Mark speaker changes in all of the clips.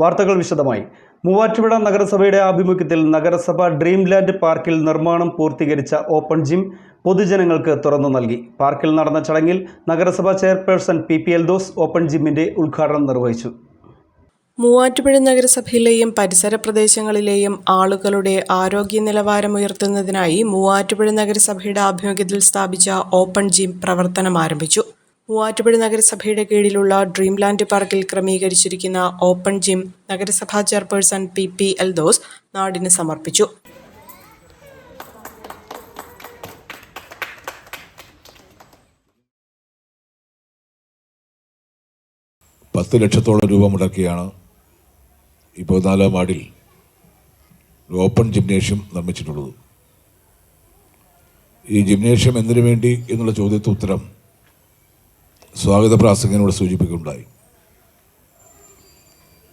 Speaker 1: വാർത്തകൾ വിശദമായി. മൂവാറ്റുപുഴ നഗരസഭയുടെ ആഭിമുഖ്യത്തിൽ നഗരസഭ ഡ്രീംലാൻഡ് പാർക്കിൽ നിർമ്മാണം പൂർത്തീകരിച്ച ഓപ്പൺ ജിം പൊതുജനങ്ങൾക്ക് തുറന്നു നൽകി. പാർക്കിൽ നടന്ന ചടങ്ങിൽ നഗരസഭാ chairperson P P Eldhose open ജിമ്മിന്റെ ഉദ്ഘാടനം നിർവഹിച്ചു.
Speaker 2: മൂവാറ്റുപുഴ നഗരസഭയിലെയും പരിസര പ്രദേശങ്ങളിലെയും ആളുകളുടെ ആരോഗ്യ നിലവാരം ഉയർത്തുന്നതിനായി മൂവാറ്റുപുഴ നഗരസഭയുടെ ആഭിമുഖ്യത്തിൽ സ്ഥാപിച്ച ഓപ്പൺ ജിം പ്രവർത്തനം ആരംഭിച്ചു. മൂവാറ്റുപുഴ നഗരസഭയുടെ കീഴിലുള്ള ഡ്രീംലാൻഡ് പാർക്കിൽ ക്രമീകരിച്ചിരിക്കുന്ന ഓപ്പൺ ജിം നഗരസഭാ chairperson P P L those നാടിന് സമർപ്പിച്ചു.
Speaker 3: പത്ത് ലക്ഷത്തോളം രൂപ മുടക്കിയാണ് ഈ പതിനാലാം വാർഡിൽ ഓപ്പൺ ജിംനേഷ്യം നിർമ്മിച്ചിട്ടുള്ളത്. ഈ ജിംനേഷ്യം എന്തിനു വേണ്ടി എന്നുള്ള ചോദ്യത്തിന് ഉത്തരം സ്വാഗത പ്രാസംഗിനോട് സൂചിപ്പിക്കുകയുണ്ടായി.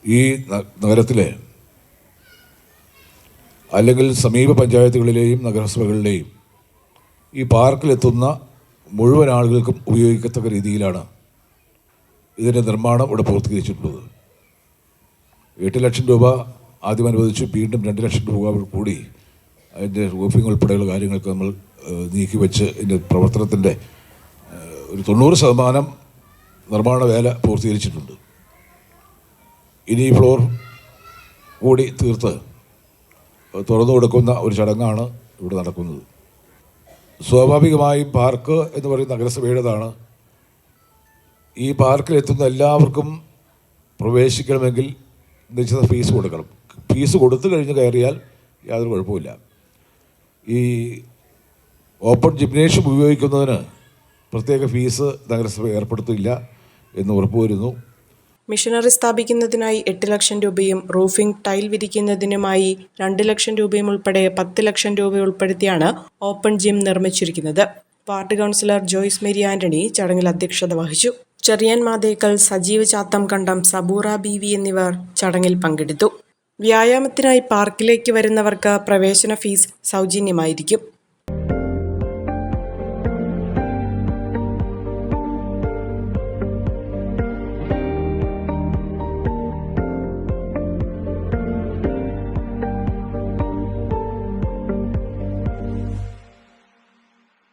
Speaker 3: ഈ നഗരത്തിലെ അല്ലെങ്കിൽ സമീപ പഞ്ചായത്തുകളിലെയും നഗരസഭകളിലെയും ഈ പാർക്കിലെത്തുന്ന മുഴുവൻ ആളുകൾക്കും ഉപയോഗിക്കത്തക്ക രീതിയിലാണ് ഇതിന്റെ നിർമ്മാണം ഇവിടെ പൂർത്തീകരിച്ചിട്ടുള്ളത്. എട്ട് ലക്ഷം രൂപ ആദ്യം അനുവദിച്ചു വീണ്ടും രണ്ട് ലക്ഷം രൂപ കൂടി അതിന്റെ റൂഫിംഗ് ഉൾപ്പെടെയുള്ള കാര്യങ്ങൾക്ക് നമ്മൾ നീക്കി വെച്ച് ഇതിന്റെ പ്രവർത്തനത്തിന്റെ ഒരു തൊണ്ണൂറ് ശതമാനം നിർമ്മാണ വേല പൂർത്തീകരിച്ചിട്ടുണ്ട്. ഇനി ഫ്ലോർ കൂടി തീർത്ത് തുറന്നു കൊടുക്കുന്ന ഒരു ചടങ്ങാണ് ഇവിടെ നടക്കുന്നത്. സ്വാഭാവികമായും പാർക്ക് എന്ന് പറയുന്ന നഗരസഭയുടേതാണ്. ഈ പാർക്കിൽ എത്തുന്ന എല്ലാവർക്കും പ്രവേശിക്കണമെങ്കിൽ നിശ്ചിത ഫീസ് കൊടുക്കണം. ഫീസ് കൊടുത്തു കഴിഞ്ഞ് കയറിയാൽ യാതൊരു കുഴപ്പമില്ല ഈ ഓപ്പൺ ജിംനേഷ്യം ഉപയോഗിക്കുന്നതിന് പ്രത്യേക ഫീസ് നഗരസഭ ഏർപ്പെടുത്തില്ല എന്ന് ഉറപ്പുവരുന്നു.
Speaker 2: മിഷനറി സ്ഥാപിക്കുന്നതിനായി എട്ട് ലക്ഷം രൂപയും റൂഫിംഗ് ടൈൽ വിരിക്കുന്നതിനുമായി രണ്ട് ലക്ഷം രൂപയും ഉൾപ്പെടെ പത്ത് ലക്ഷം രൂപ ഉൾപ്പെടുത്തിയാണ് ഓപ്പൺ ജിം നിർമ്മിച്ചിരിക്കുന്നത്. വാർഡ് കൗൺസിലർ ജോയ്സ് മേരി ആന്റണി ചടങ്ങിൽ അധ്യക്ഷത വഹിച്ചു. ചെറിയാൻ മാതേക്കൽ സജീവ് ചാത്തം കണ്ടം സബൂറ ബി എന്നിവർ ചടങ്ങിൽ പങ്കെടുത്തു. വ്യായാമത്തിനായി പാർക്കിലേക്ക് വരുന്നവർക്ക് പ്രവേശന ഫീസ് സൗജന്യമായിരിക്കും.